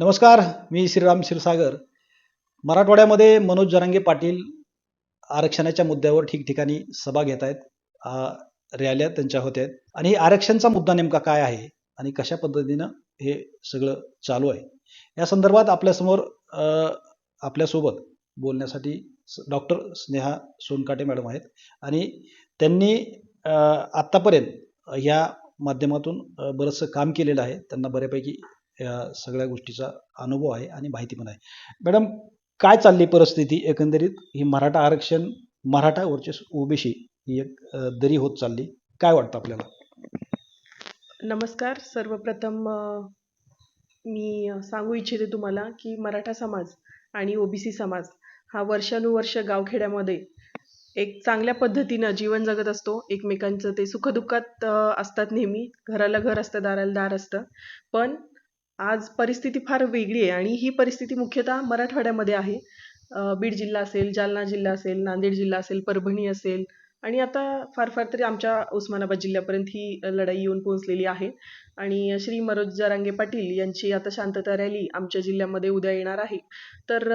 नमस्कार मी श्रीराम क्षीरसागर. मराठवाड्यामध्ये मनोज जरांगे पाटील आरक्षणाच्या मुद्द्यावर ठिकठिकाणी सभा घेत आहेत. रॅल्या त्यांच्या होत आहेत. आणि आरक्षणचा मुद्दा नेमका काय आहे आणि कशा पद्धतीनं हे सगळं चालू आहे? या संदर्भात आपल्यासमोर आपल्यासोबत बोलण्यासाठी डॉक्टर स्नेहा सोनकाटे मॅडम आहेत. आणि त्यांनी आत्तापर्यंत या माध्यमातून बरंचसं काम केलेलं आहे. त्यांना बऱ्यापैकी या सगळ्या गोष्टीचा अनुभव आहे आणि माहिती पण आहे. मॅडम काय चालली परिस्थिती? एकंदरीत ही मराठा आरक्षण मराठा वर्चस्व ओबीसी ही एक दरी होत चालली. काय वाटतं आपल्याला? नमस्कार. सर्वप्रथम मी सांगू इच्छिते तुम्हाला की मराठा समाज आणि ओबीसी समाज हा वर्षानुवर्ष गावखेड्यामध्ये एक चांगल्या पद्धतीनं जीवन जगत असतो. एकमेकांचं ते सुखदुःखात असतात नेहमी. घराला घर असतं दाराला दार असतं. पण आज परिस्थिती फार वेगळी आहे आणि ही परिस्थिती मुख्यतः मराठवाड्यामध्ये आहे. बीड जिल्हा असेल जालना जिल्हा असेल नांदेड जिल्हा असेल परभणी असेल आणि आता फार फार तरी आमच्या उस्मानाबाद जिल्ह्यापर्यंत ही लढाई येऊन पोहोचलेली आहे. आणि श्री मनोज जरांगे पाटील यांची आता शांतता रॅली आमच्या जिल्ह्यामध्ये उद्या येणार आहे. तर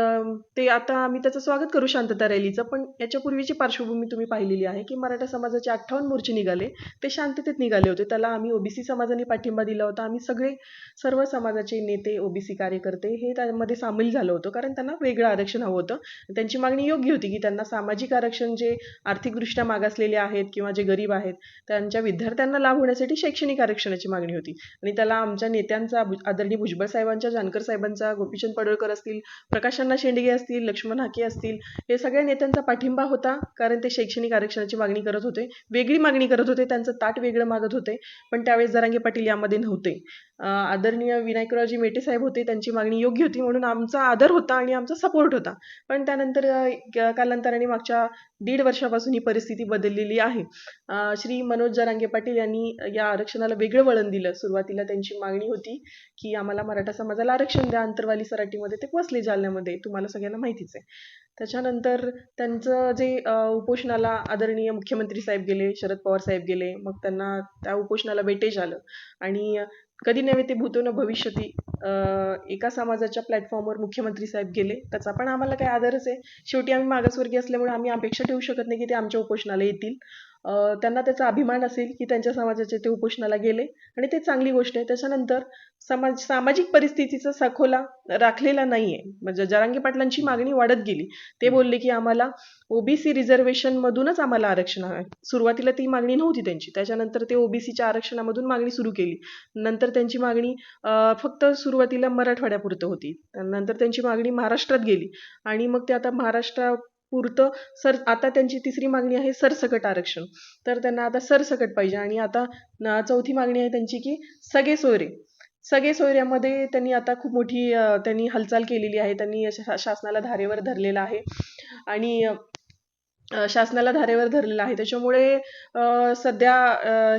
ते आता आम्ही त्याचं स्वागत करू शांतता रॅलीचं पण याच्यापूर्वीची पार्श्वभूमी तुम्ही पाहिलेली आहे की मराठा समाजाचे अठ्ठावन्न मोर्चे निघाले ते शांततेत निघाले होते. त्याला आम्ही ओबीसी समाजाने पाठिंबा दिला होता. आम्ही सगळे सर्व समाजाचे नेते ओबीसी कार्यकर्ते हे त्यामध्ये सामील झालो होतो कारण त्यांना वेगळं आरक्षण हवं होतं. त्यांची मागणी योग्य होती की त्यांना सामाजिक आरक्षण जे आर्थिकदृष्ट्या मागासलेले आहेत किंवा जे गरीब आहेत त्यांच्या विद्यार्थ्यांना लाभ होण्यासाठी शैक्षणिक आरक्षणाची मागणी होती. आणि त्याला आमच्या नेत्यांचा आदरणीय भुजबळ साहेबांच्या जानकर साहेबांचा गोपीचंद पडळकर असतील प्रकाशअण्णा शेंडगे असतील लक्ष्मण हाके असतील हे सगळ्या नेत्यांचा पाठिंबा होता कारण ते शैक्षणिक आरक्षणाची मागणी करत होते. वेगळी मागणी करत होते त्यांचं ताट वेगळं मागत होते पण त्यावेळेस जरांगे पाटील यामध्ये नव्हते. आदरणीय विनायकरावजी मेटे साहेब होते त्यांची मागणी योग्य होती म्हणून आमचा आदर होता आणि आमचा सपोर्ट होता. पण त्यानंतर कालांतराने मागच्या दीड वर्षापासून ही परिस्थिती बदललेली आहे. श्री मनोज जरांगे पाटील यांनी या आरक्षणाला वेगळं वळण दिलं. सुरुवातीला त्यांची मागणी होती की आम्हाला मराठा समाजाला आरक्षण द्या अंतरवाली सराटीमध्ये ते वसले जालन्यामध्ये. तुम्हाला सगळ्यांना माहितीच आहे. त्याच्यानंतर त्यांचं जे उपोषणाला आदरणीय मुख्यमंत्री साहेब गेले शरद पवार साहेब गेले मग त्यांना त्या उपोषणाला वेटेज आलं. आणि कधी नव्हे ते भूतो न भविष्यती एका समाजाच्या प्लॅटफॉर्मवर मुख्यमंत्री साहेब गेले. त्याचा पण आम्हाला काही आदरच आहे. शेवटी आम्ही मागासवर्गीय असल्यामुळे आम्ही अपेक्षा ठेवू शकत नाही की ते आमच्या उपोषणाला येतील. त्यांना त्याचा अभिमान असेल की त्यांच्या समाजाचे ते उपोषणाला गेले. आणि ते चांगली गोष्ट आहे. त्याच्यानंतर समाज सामाजिक परिस्थितीचा सखोला राखलेला नाहीये. म्हणजे जरांगी पाटलांची मागणी वाढत गेली. ते बोलले की आम्हाला ओबीसी रिझर्वेशन मधूनच आम्हाला आरक्षण हवं आहे सुरुवातीला ती मागणी नव्हती त्यांची. त्याच्यानंतर ते ओबीसीच्या आरक्षणामधून मागणी सुरू केली. नंतर त्यांची मागणी फक्त सुरुवातीला मराठवाड्यापुरतं होती. नंतर त्यांची मागणी महाराष्ट्रात गेली. आणि मग ते आता पुरतं सर आता त्यांची तिसरी मागणी आहे सरसकट आरक्षण. तर त्यांना आता सरसकट पाहिजे. आणि आता चौथी मागणी आहे त्यांची की सगळे सोयरे. सगळे सोयऱ्यामध्ये त्यांनी आता खूप मोठी त्यांनी हालचाल केलेली आहे. त्यांनी शासनाला धारेवर धरलेलं आहे. आणि शासनाला धारेवर धरलेलं आहे. त्याच्यामुळे सध्या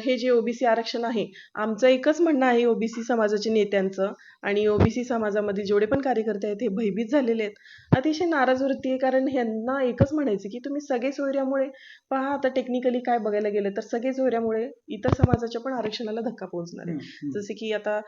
हे जे ओबीसी आरक्षण आहे आमचं एकच म्हणणं आहे ओबीसी समाजाच्या नेत्यांचं. आणि ओबीसी समाजामध्ये जेवढे पण कार्यकर्ते आहेत हे भयभीत झालेले आहेत. अतिशय नाराज वृत्ती आहे कारण ह्यांना एकच म्हणायचं की तुम्ही सगळे सोयऱ्यामुळे पहा आता टेक्निकली काय बघायला गेलं तर सगळे सोयऱ्यामुळे इतर समाजाच्या पण आरक्षणाला धक्का पोहोचणार आहे. जसे की आता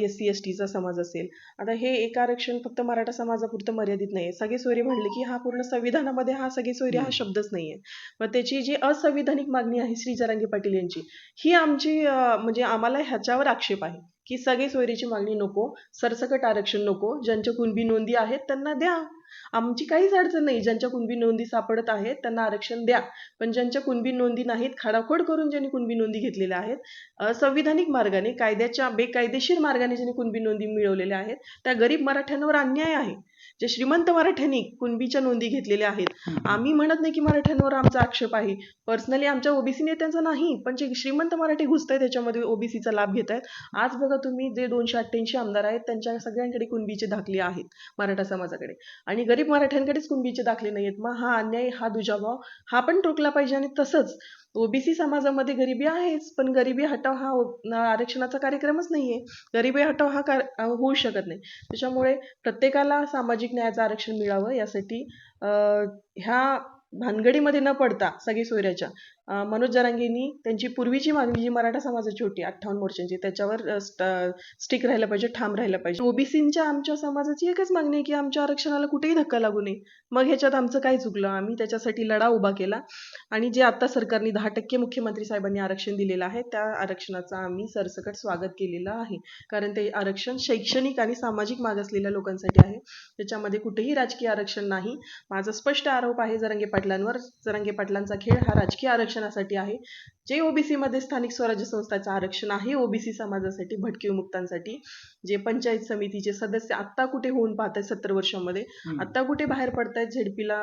एस सी एस टीचा समाज असेल. आता हे एक आरक्षण फक्त मराठा समाजापुरतं मर्यादित नाही सगळे सोयरे म्हणले की हा पूर्ण संविधानामध्ये हा सगळे सोयरे हा. शब्दच नाहीये. मग त्याची जी असंविधानिक मागणी आहे श्री जरांगे पाटील यांची ही आमची म्हणजे आम्हाला ह्याच्यावर आक्षेप आहे. की सगळे सोयरीची मागणी नको सरसकट आरक्षण नको ज्यांच्या कुणबी नोंदी आहेत त्यांना द्या. आमची काहीच अडचण नाही ज्यांच्या कुणबी नोंदी सापडत आहेत त्यांना आरक्षण द्या. पण ज्यांच्या कुणबी नोंदी नाहीत खाडाखोड करून ज्यांनी कुणबी नोंदी घेतलेल्या आहेत संविधानिक मार्गाने कायद्याच्या बेकायदेशीर मार्गाने ज्यांनी कुणबी नोंदी मिळवलेल्या आहेत त्या गरीब मराठ्यांवर अन्याय आहे. जे श्रीमंत मराठ्यांनी कुणबीच्या नोंदी घेतलेल्या आहेत. आम्ही म्हणत नाही की मराठ्यांवर आमचा आक्षेप आहे. पर्सनली आमच्या ओबीसी नेत्यांचा नाही पण जे श्रीमंत मराठी घुसत आहेत त्याच्यामध्ये ओबीसीचा लाभ घेत आहेत आज बघा तुम्ही जे दोनशे अठ्ठ्याऐंशी आमदार आहेत त्यांच्या सगळ्यांकडे कुणबीचे दाखले आहेत मराठा समाजाकडे. आणि गरीब मराठ्यांकडेच कुणबीचे दाखले नाही आहेत मग हा अन्याय हा दुजाभाव हा पण टोकला पाहिजे आणि तसंच ओबीसी समाजामध्ये गरिबी आहेच पण गरिबी हटाव हा आरक्षणाचा कार्यक्रमच नाहीये. गरिबी हटाव हा कार होऊ शकत नाही. त्याच्यामुळे प्रत्येकाला सामाजिक न्यायाचं आरक्षण मिळावं यासाठी अं, ह्या भानगडीमध्ये न पडता सगळी सोयऱ्याच्या मनोज जरांगेंनी त्यांची पूर्वीची मागणी जी मराठा समाजाची होती अठ्ठावन्न मोर्चांची त्याच्यावर स्टिक राहिलं पाहिजे ठाम राहिलं पाहिजे. ओबीसींच्या आमच्या समाजाची एकच मागणी आहे की आमच्या आरक्षणाला कुठेही धक्का लागू नये. मग ह्याच्यात आमचं काय चुकलं? आम्ही त्याच्यासाठी लढा उभा केला आणि जे आता सरकारने दहा टक्के मुख्यमंत्री साहेबांनी आरक्षण दिलेलं आहे त्या आरक्षणाचं आम्ही सरसकट स्वागत केलेलं आहे. कारण ते आरक्षण शैक्षणिक आणि सामाजिक मागासलेल्या लोकांसाठी आहे. त्याच्यामध्ये कुठेही राजकीय आरक्षण नाही. माझा स्पष्ट आरोप आहे जरांगे पाटलांवर. जरांगे पाटलांचा खेळ हा राजकीय आरक्षण आरक्षणासाठी आहे. जे ओबीसी मध्ये स्थानिक स्वराज्य संस्थाचं आरक्षण आहे ओबीसी समाजासाठी भटकी विमुक्तांसाठी जे पंचायत समितीचे सदस्य आत्ता कुठे होऊन पाहत आहेत सत्तर वर्षामध्ये आत्ता कुठे बाहेर पडतायत झेडपीला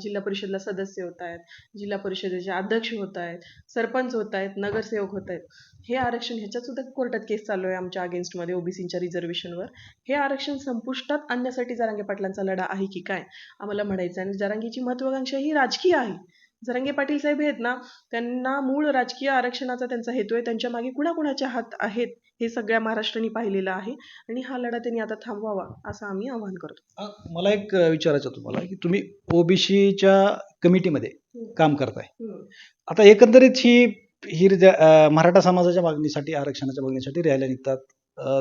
जिल्हा परिषदला सदस्य होत आहेत जिल्हा परिषदेचे अध्यक्ष होत आहेत सरपंच होत आहेत नगरसेवक होत आहेत हे आरक्षण ह्याच्यात सुद्धा कोर्टात केस चालू आहे आमच्या अगेन्स्टमध्ये ओबीसीच्या रिझर्वेशनवर. हे आरक्षण संपुष्टात आणण्यासाठी जरांगे पाटलांचा लढा आहे की काय? आम्हाला म्हणायचं आहे आणि जरांगीची महत्वाकांक्षा ही राजकीय आहे. जरांगे पाटील साहेब आहेत ना त्यांना मूळ राजकीय आरक्षणाचा त्यांचा हेतू आहे. त्यांच्या मागे कुणाकुणाचे हात आहेत हे सगळ्या महाराष्ट्राने पाहिलेलं आहे. आणि हा लढा त्यांनी आता थांबवावा असं आम्ही आवाहन करतो. मला एक विचारायचं तुम्हाला की तुम्ही ओबीसीच्या कमिटीमध्ये काम करताय. आता एकंदरीत ही ही मराठा समाजाच्या मागणीसाठी आरक्षणाच्या मागणीसाठी रॅल्या निघतात.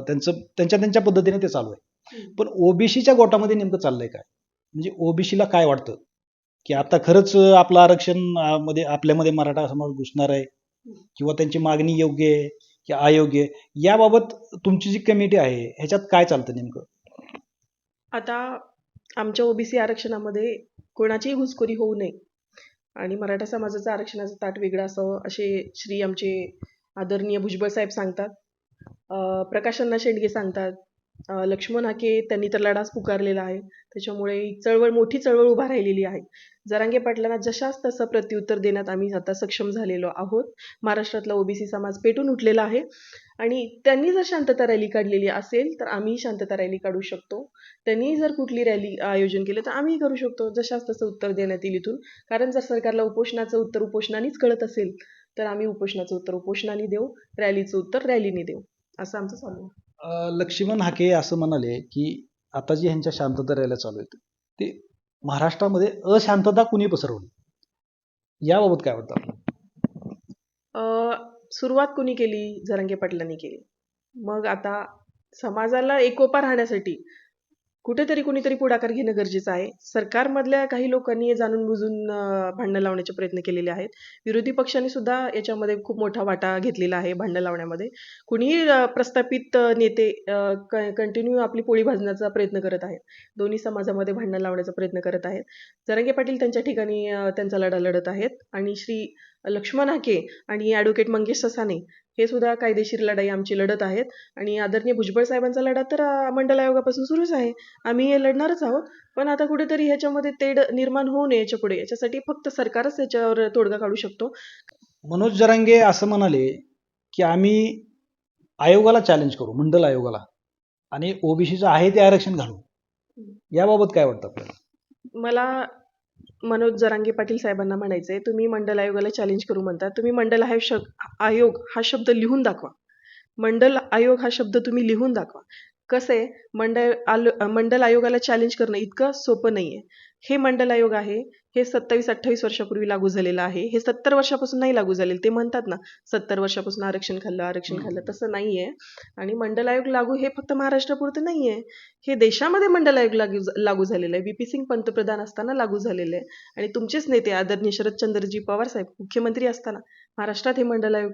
त्यांचं त्यांच्या त्यांच्या पद्धतीने ते चालू आहे. पण ओबीसीच्या गोटामध्ये नेमकं चाललंय काय? म्हणजे ओबीसीला काय वाटतं? की आता खरंच आपलं आरक्षणमध्ये आपल्यामध्ये मराठा समाज घुसणार आहे किंवा त्यांची मागणी योग्य आहे की अयोग्य आहे याबाबत तुमची जी कमिटी आहे ह्याच्यात काय चालतं नेमकं? आता आमच्या ओबीसी आरक्षणामध्ये कोणाचीही घुसखोरी होऊ नये आणि मराठा समाजाचं आरक्षणाचं ताट वेगळं असं असे श्री आमचे आदरणीय भुजबळ साहेब सांगतात. प्रकाशांना शेंडगे सांगतात. लक्ष्मण हाके त्यांनी तर लढाच पुकारलेला आहे त्याच्यामुळे चळवळ मोठी चळवळ उभा राहिलेली आहे. जरांगे पाटलांना जशास तसं प्रत्युत्तर देण्यात आम्ही आता सक्षम झालेलो आहोत. महाराष्ट्रातला ओबीसी समाज पेटून उठलेला आहे. आणि त्यांनी जर शांतता रॅली काढलेली असेल तर आम्ही शांतता रॅली काढू शकतो. त्यांनी जर कुठली रॅली आयोजन केलं तर आम्ही करू शकतो. जशास तसं उत्तर देण्यात येईल इथून. कारण जर सरकारला उपोषणाचं उत्तर उपोषणानेच कळत असेल तर आम्ही उपोषणाचं उत्तर उपोषणाने देऊ रॅलीचं उत्तर रॅलीने देऊ. असं आमचं चालू आहे. लक्ष्मण हाके असं म्हणाले की आता जी ह्यांच्या शांतता रॅल्या चालू आहेत ते महाराष्ट्रामध्ये अशांतता कुणी पसरवली? याबाबत काय वाटतं? आपल्याला? अ, सुरुवात कुणी केली? जरांगे पाटलांनी केली. मग आता समाजाला एकोपा राहण्यासाठी कुठेतरी कुणीतरी पुढाकार घेणं गरजेचं आहे. सरकारमधल्या काही लोकांनी हे जाणून बुजून भांडणं लावण्याचे प्रयत्न केलेले आहेत. विरोधी पक्षांनी सुद्धा याच्यामध्ये खूप मोठा वाटा घेतलेला आहे भांडणं लावण्यामध्ये. कुणीही प्रस्थापित नेते कंटिन्यू आपली पोळी भाजण्याचा प्रयत्न करत आहेत. दोन्ही समाजामध्ये भांडणं लावण्याचा प्रयत्न करत आहेत. जरांगे पाटील त्यांच्या ठिकाणी त्यांचा लढा लढत आहेत. आणि श्री लक्ष्मण हाके आणि ॲडव्होकेट मंगेश ससाने हे सुद्धा कायदेशीर लढाई आमची लढत आहेत. आणि आदरणीय भुजबळ साहेबांचा लढा तर मंडल आयोगापासून सुरूच आहे. आम्ही हे लढणारच आहोत. पण आता कुठेतरी ह्याच्यामध्ये तेढ निर्माण होऊ नये याच्यापुढे. याच्यासाठी फक्त सरकारच याच्यावर तोडगा काढू शकतो. मनोज जरांगे असं म्हणाले की आम्ही आयोगाला चॅलेंज करू मंडल आयोगाला. आणि ओबीसीचं आहे ते आरक्षण घालू. याबाबत काय वाटतं आपल्याला? मला मनोज जरांगे पाटील साहेबांना म्हणायचं आहे तुम्ही मंडल आयोगाला चॅलेंज करू म्हणता. तुम्ही मंडल आयोग आयोग हा शब्द लिहून दाखवा. मंडल आयोग हा शब्द तुम्ही लिहून दाखवा. कसं आहे? मंडळ आलो मंडल आयोगाला चॅलेंज करणं इतकं सोपं नाही आहे हे मंडल आयोग आहे हे सत्तावीस अठ्ठावीस वर्षापूर्वी लागू झालेलं आहे हे सत्तर वर्षापासून नाही लागू झालेलं. ते म्हणतात ना सत्तर वर्षापासून आरक्षण खाल्लं आरक्षण खाल्लं तसं नाही आहे आणि मंडल आयोग लागू हे फक्त महाराष्ट्रापुरतं नाही आहे हे देशामध्ये मंडल आयोग लागू लागू झालेलं आहे. बी पी सिंग पंतप्रधान असताना लागू झालेलं आहे. आणि तुमचेच नेते आदरणीय शरदचंद्रजी पवार साहेब मुख्यमंत्री असताना. महाराष्ट्रात हे मंडल आयोग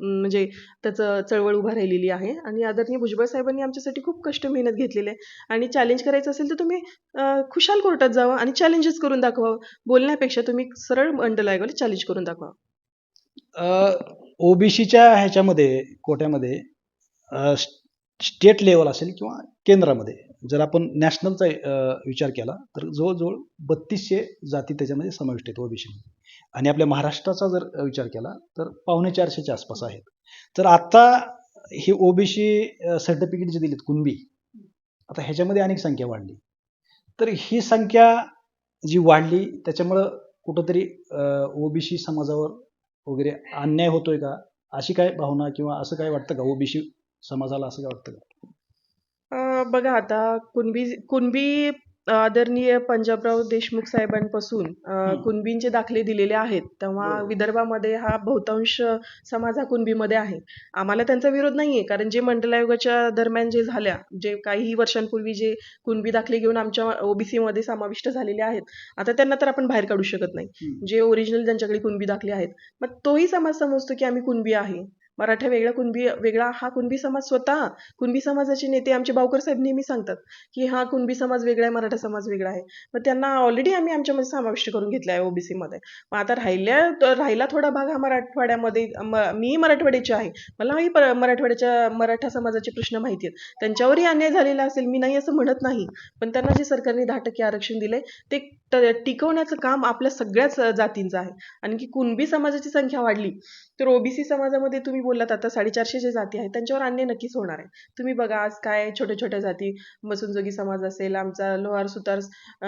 म्हणजे त्याचं चळवळ उभा राहिलेली आहे. आणि आदरणीय भुजबळ साहेबांनी आमच्यासाठी खूप कष्ट मेहनत घेतलेली आहे. आणि चॅलेंज करायचं असेल तर तुम्ही खुशाल कोर्टात जावं आणि चॅलेंजेस करून दाखवा. बोलण्यापेक्षा तुम्ही सरळ मंडल आयोगाला चॅलेंज करून दाखवा. ओबीसीच्या ह्याच्यामध्ये कोट्यामध्ये स्टेट लेवल असेल किंवा केंद्रामध्ये. जर आपण नॅशनलचा विचार केला तर जवळजवळ बत्तीसशे जाती त्याच्यामध्ये समाविष्ट आहेत ओबीसीमध्ये. आणि आपल्या महाराष्ट्राचा जर विचार केला तर पावणे चारशेच्या आसपास आहेत. तर आता हे ओबीसी सर्टिफिकेट जे दिलीत कुणबी आता ह्याच्यामध्ये अनेक संख्या वाढली. तर ही संख्या जी वाढली त्याच्यामुळं कुठंतरी ओबीसी समाजावर वगैरे अन्याय होतोय का? अशी काय भावना किंवा असं काय वाटतं का? ओबीसी समाजाला असं काय वाटतं का? बघा आता कुणबी कुणबी आदरणीय पंजाबराव देशमुख साहेबांपासून. कुणबींचे दाखले दिलेले आहेत तेव्हा. विदर्भामध्ये हा बहुतांश समाज हा कुणबीमध्ये आहे आम्हाला त्यांचा विरोध नाहीये कारण जे मंडल आयोगाच्या दरम्यान जे झाल्या जे काही वर्षांपूर्वी जे कुणबी दाखले घेऊन आमच्या ओबीसी मध्ये समाविष्ट झालेले आहेत आता त्यांना तर आपण बाहेर काढू शकत नाही. जे ओरिजिनल ज्यांच्याकडे कुणबी दाखले आहेत मग तोही समाज समजतो की आम्ही कुणबी आहे मराठा वेगळा कुणबी वेगळा हा कुणबी समाज स्वतः. कुणबी समाजाचे नेते आमचे बावकर साहेब नेहमी सांगतात की हा कुणबी समाज वेगळा आहे मराठा समाज वेगळा आहे. मग त्यांना ऑलरेडी आम्ही आमच्यामध्ये समाविष्ट करून घेतला आहे ओबीसीमध्ये मग आता राहिल्या राहिला थोडा भाग हा मराठवाड्यामध्ये. म- मी मराठवाड्याची आहे. मलाही पर- मराठवाड्याच्या मराठा समाजाचे प्रश्न माहिती आहेत. त्यांच्यावरही अन्याय झालेला असेल मी नाही असं म्हणत नाही. पण त्यांना जे सरकारने दहा टक्के आरक्षण दिले ते ट- टिकवण्याचं काम आपल्या सगळ्याच जातींचं आहे. आणखी कुणबी समाजाची संख्या वाढली तर ओबीसी समाजामध्ये तुम्ही बोललात आता साडेचारशे जे जाती आहेत त्यांच्यावर अन्याय नक्कीच होणार आहे. तुम्ही बघा आज काय छोट्या छोट्या जाती मसुनजोगी समाज असेल आमचा लोहार सुतार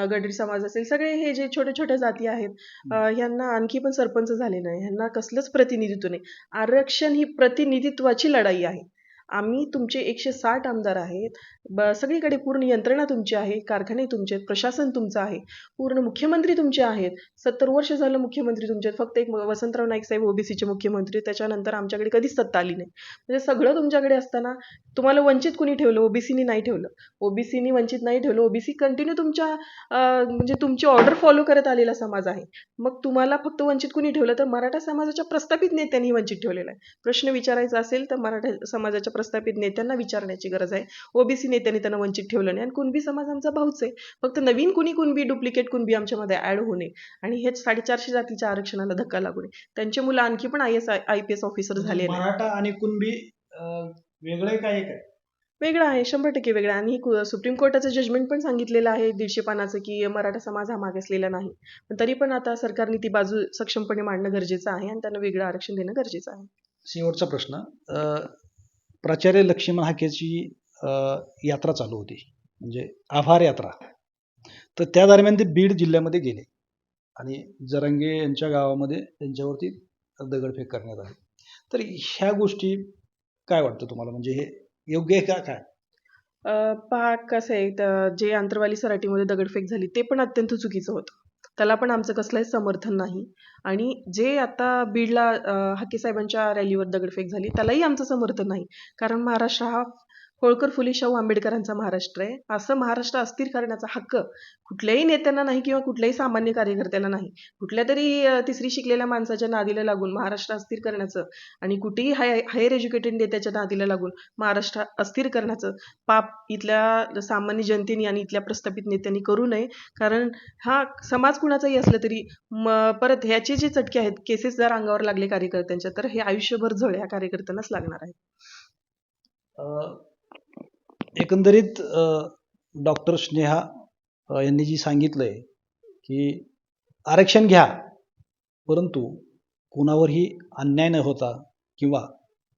गडरी समाज असेल सगळे हे जे छोट्या छोट्या जाती आहेत अं, ह्यांना आणखी पण सरपंच झाले नाही ह्यांना कसलंच प्रतिनिधित्व नाही. आरक्षण ही प्रतिनिधित्वाची लढाई आहे. आम्ही तुमचे एकशे साठ आमदार आहेत. ब- सगळीकडे पूर्ण यंत्रणा तुमची आहे कारखाने तुमचे आहेत प्रशासन तुमचं आहे पूर्ण मुख्यमंत्री तुमचे आहेत. सत्तर वर्ष झालं मुख्यमंत्री तुमचे आहेत फक्त एक वसंतराव नाईक साहेब ओबीसीचे मुख्यमंत्री त्याच्यानंतर आमच्याकडे कधीच सत्ता आली नाही. म्हणजे सगळं तुमच्याकडे असताना तुम्हाला वंचित कुणी ठेवलं? ओबीसीनी नाही ठेवलं. ओबीसीनी वंचित नाही ठेवलं. ओबीसी कंटिन्यू तुमच्या म्हणजे तुमची ऑर्डर फॉलो करत आलेला समाज आहे. मग तुम्हाला फक्त वंचित कुणी ठेवलं तर मराठा समाजाच्या प्रस्थापित नेत्यांनी वंचित ठेवलेला आहे. प्रश्न विचारायचा असेल तर मराठा समाजाच्या प्रस्थापित नेत्यांना विचारण्याची गरज आहे. ओबीसी नेत्यांनी त्यांना वंचित ठेवलं नाही आणि कुणबी समाज आमचा भाऊच आहे. फक्त नवीन कुणी कुणबी डुप्लिकेट कुणबी आमच्यामध्ये ऍड होणे आणि हेच साडेचारशे जातीच्या आरक्षणाला धक्का लागू नये. त्यांचे मुलं आणखी पण I S I P S officer झाले नाही मराठा आणि कुणबी वेगळे काय आहे? वेगळं आहे शंभर टक्के वेगळं आणि कु- सुप्रीम कोर्टाचं जजमेंट पण सांगितलेलं आहे. दीडशे पानाचं की मराठा समाज हा मागासलेला नाही. पण तरी पण आता सरकारने ती बाजू सक्षमपणे मांडणं गरजेचं आहे आणि त्यांना वेगळं आरक्षण देणं गरजेचं आहे. शेवटचा प्रश्न. अं, प्राचार्य लक्ष्मण हाकेची यात्रा चालू होती. म्हणजे आभार यात्रा. तर त्या दरम्यान ते बीड जिल्ह्यामध्ये गेले. आणि जरांगे यांच्या गावामध्ये त्यांच्यावरती दगडफेक करण्यात आली. तर ह्या गोष्टी काय वाटतं तुम्हाला? म्हणजे हे योग्य आहे का? काय? पहा कसं आहे जे आंतरवाली सराटीमध्ये दगडफेक झाली ते पण अत्यंत चुकीचं होतं. त्याला पण आमचं कसलंही समर्थन नाही. आणि जे आता बीडला हकी हाके साहेबांच्या रॅलीवर दगडफेक झाली त्यालाही आमचं समर्थन नाही. कारण महाराष्ट्र हा होळकर फुले शाहू आंबेडकरांचा महाराष्ट्र आहे. असं महाराष्ट्र अस्थिर करण्याचा हक्क कुठल्याही नेत्यांना नाही किंवा कुठल्याही सामान्य कार्यकर्त्यांना नाही. कुठल्या तरी तिसरी शिकलेल्या माणसाच्या नादीला लागून महाराष्ट्र अस्थिर करण्याचं आणि कुठेही हाय हायर एज्युकेटेड नेत्याच्या नादीला लागून महाराष्ट्र अस्थिर करण्याचं पाप इथल्या सामान्य जनतेने आणि इथल्या प्रस्थापित नेत्यांनी करू नये. कारण हा समाज कुणाचाही असला तरी म परत ह्याचे जे चटके आहेत केसेस जर अंगावर लागले कार्यकर्त्यांच्या तर हे आयुष्यभर झळ ह्या कार्यकर्त्यांनाच लागणार आहे. अं, एकंदरीत डॉक्टर स्नेहा यांनी जी सांगितलंय की आरक्षण घ्या परंतु कोणावरही अन्याय न होता किंवा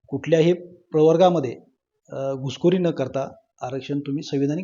कुठल्याही प्रवर्गामध्ये घुसखोरी न करता आरक्षण तुम्ही संविधानिक